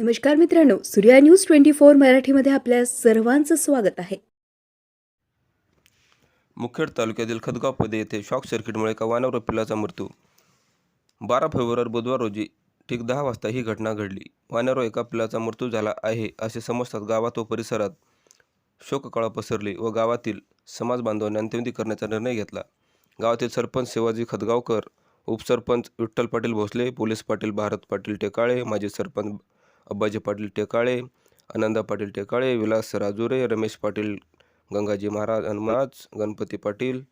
नमस्कार मित्रांनो Surya news twenty four मराठीमध्ये आपल्या सर्वांचं स्वागत आहे. मुखेड तालुक्यातील खदगाव पदे येथे शॉक सर्किटमुळे एका वानर पिल्लाचा मृत्यू. बारा फेब्रुवारी बुधवार रोजी ठीक दहा वाजता ही घटना घडली. वानर एका पिल्लाचा मृत्यू झाला आहे असे समजतात गावात व परिसरात शोककळा पसरली व गावातील समाज बांधवांनी अंत्यविधी करण्याचा निर्णय घेतला. गावातील सरपंच शिवाजी खदगावकर उपसरपंच विठ्ठल पाटील भोसले पोलीस पाटील भारत पाटील टेकाळे माजी सरपंच अब्बाजी पाटील टेकाळे आनंदा पाटील टेकाळे विलास राजुरे रमेश पाटील गंगाजी महाराज हनुमाज गणपती पाटील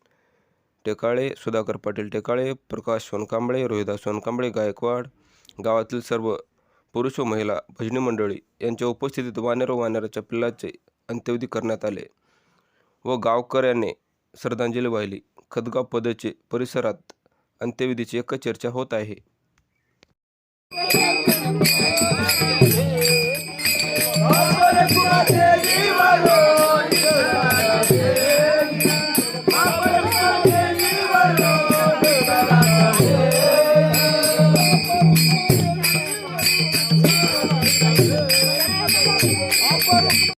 टेकाळे सुधाकर पाटील टेकाळे प्रकाश सोनकांबळे रोहिदास सोनकांबळे गायकवाड गावातील सर्व पुरुष व महिला भजनी मंडळी यांच्या उपस्थितीत वानेर व वानेराच्या पिल्लाचे अंत्यविधी करण्यात आले व गावकऱ्याने श्रद्धांजली वाहिली. खदगाव पदचे परिसरात अंत्यविधीची एक चर्चा होत आहे. Opa!